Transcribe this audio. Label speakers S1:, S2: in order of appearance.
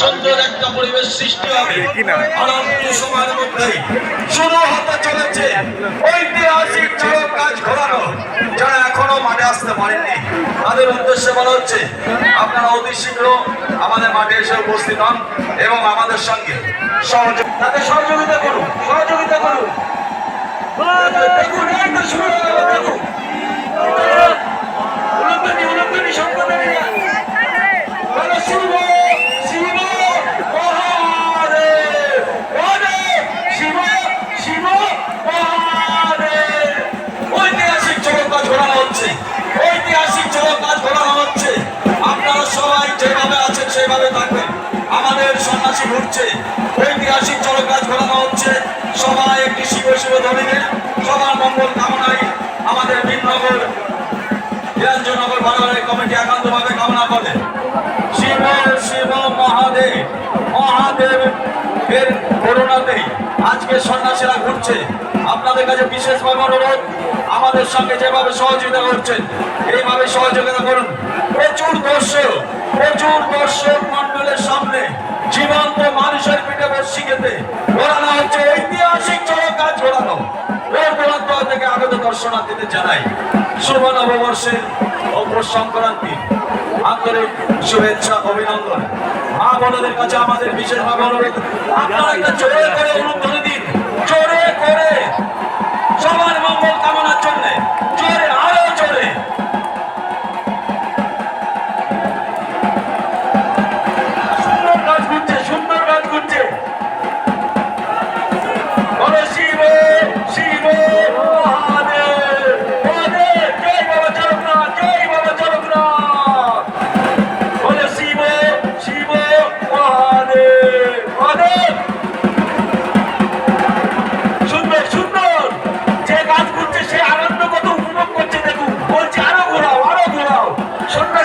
S1: সুন্দর একটা পরিবেশ সৃষ্টি হবে। অনন্ত সময়ের মধ্যে শুরু হতে চলেছে। ঐতিহাসিক চরক কাজ ঘোরানো যারা এখনও মাঠে আসতে পারেননি। তাদের উদ্দেশ্যে বলা হচ্ছে আপনারা অতি শীঘ্র আমাদের মাঠে এসে উপস্থিত হন এবং আমাদের সঙ্গে সহযোগ তাদের সহযোগিতা করুন সহযোগিতা করুন। দেখুন শুরু দেখুন। ঘুরছে ঐতিহাসিক চরকাজ ঘোরানো হচ্ছে। সবাই একটি শিব শিব ধরিনে সবার মঙ্গল কামনায় আমাদের ভীমনগর বিরাঞ্জনগর বারবারের কমিটি একান্তভাবে কামনা করে। শিব শিব মহাদেব মহাদেব এর করুণাতেই আজকে সন্ন্যাসীরা ঘুরছে। আপনাদের কাছে বিশেষভাবে অনুরোধ, আমাদের সঙ্গে যেভাবে সহযোগিতা করছেন, এইভাবে সহযোগিতা করুন। প্রচুর দর্শক প্রচুর দর্শক। আগত দিতে জানাই, শুভ নববর্ষের অগ্র সংক্রান্তি আন্তরিক শুভেচ্ছা, অভিনন্দন। মা বোনদের কাছে আমাদের বিশেষভাবে অনুরোধ। আপনারা একটা জোরে করে অনুরোধ